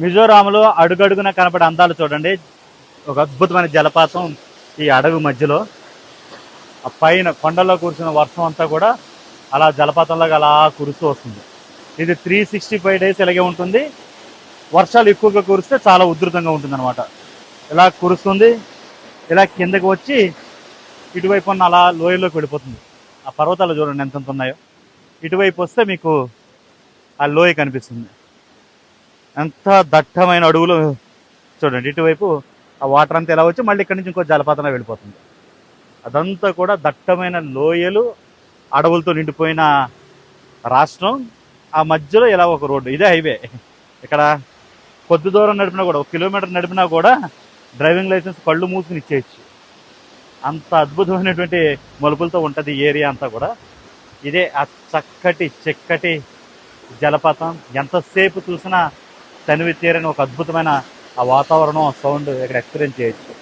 మిజోరాంలో అడుగడుగున కనపడే అందాలు చూడండి. ఒక అద్భుతమైన జలపాతం ఈ అడవి మధ్యలో. ఆ పైన కొండల్లో కురిసిన వర్షం అంతా కూడా అలా జలపాతంలాగా అలా కురుస్తూ వస్తుంది. ఇది త్రీ సిక్స్టీ ఫైవ్ డేస్ ఇలాగే ఉంటుంది. వర్షాలు ఎక్కువగా కురిస్తే చాలా ఉధృతంగా ఉంటుంది ఇలా కురుస్తుంది. ఇలా కిందకి వచ్చి ఇటువైపు ఉన్న అలా లోయలోకి వెళ్ళిపోతుంది. ఆ పర్వతాలు చూడండి ఎంత ఉన్నాయో. ఇటువైపు వస్తే మీకు ఆ లోయ కనిపిస్తుంది. ఎంత దట్టమైన అడుగులు చూడండి. ఇటువైపు ఆ వాటర్ అంతా ఎలా వచ్చి మళ్ళీ ఇక్కడి నుంచి ఇంకో జలపాతంలో వెళ్ళిపోతుంది. అదంతా కూడా దట్టమైన లోయలు అడవులతో నిండిపోయిన రాష్ట్రం. ఆ మధ్యలో ఇలా ఒక రోడ్డు ఇదే హైవే. ఇక్కడ కొద్ది దూరం నడిపినా కూడా ఒక కిలోమీటర్ నడిపినా కూడా డ్రైవింగ్ లైసెన్స్ కళ్ళు మూసుకుని ఇచ్చేయచ్చు. అంత అద్భుతమైనటువంటి మలుపులతో ఉంటుంది ఏరియా అంతా కూడా. ఇదే ఆ చక్కటి చక్కటి జలపాతం. ఎంతసేపు చూసినా తనివి తీరని ఒక అద్భుతమైన ఆ వాతావరణం ఆ సౌండ్ ఇక్కడ ఎక్స్పీరియన్స్ చేయొచ్చు.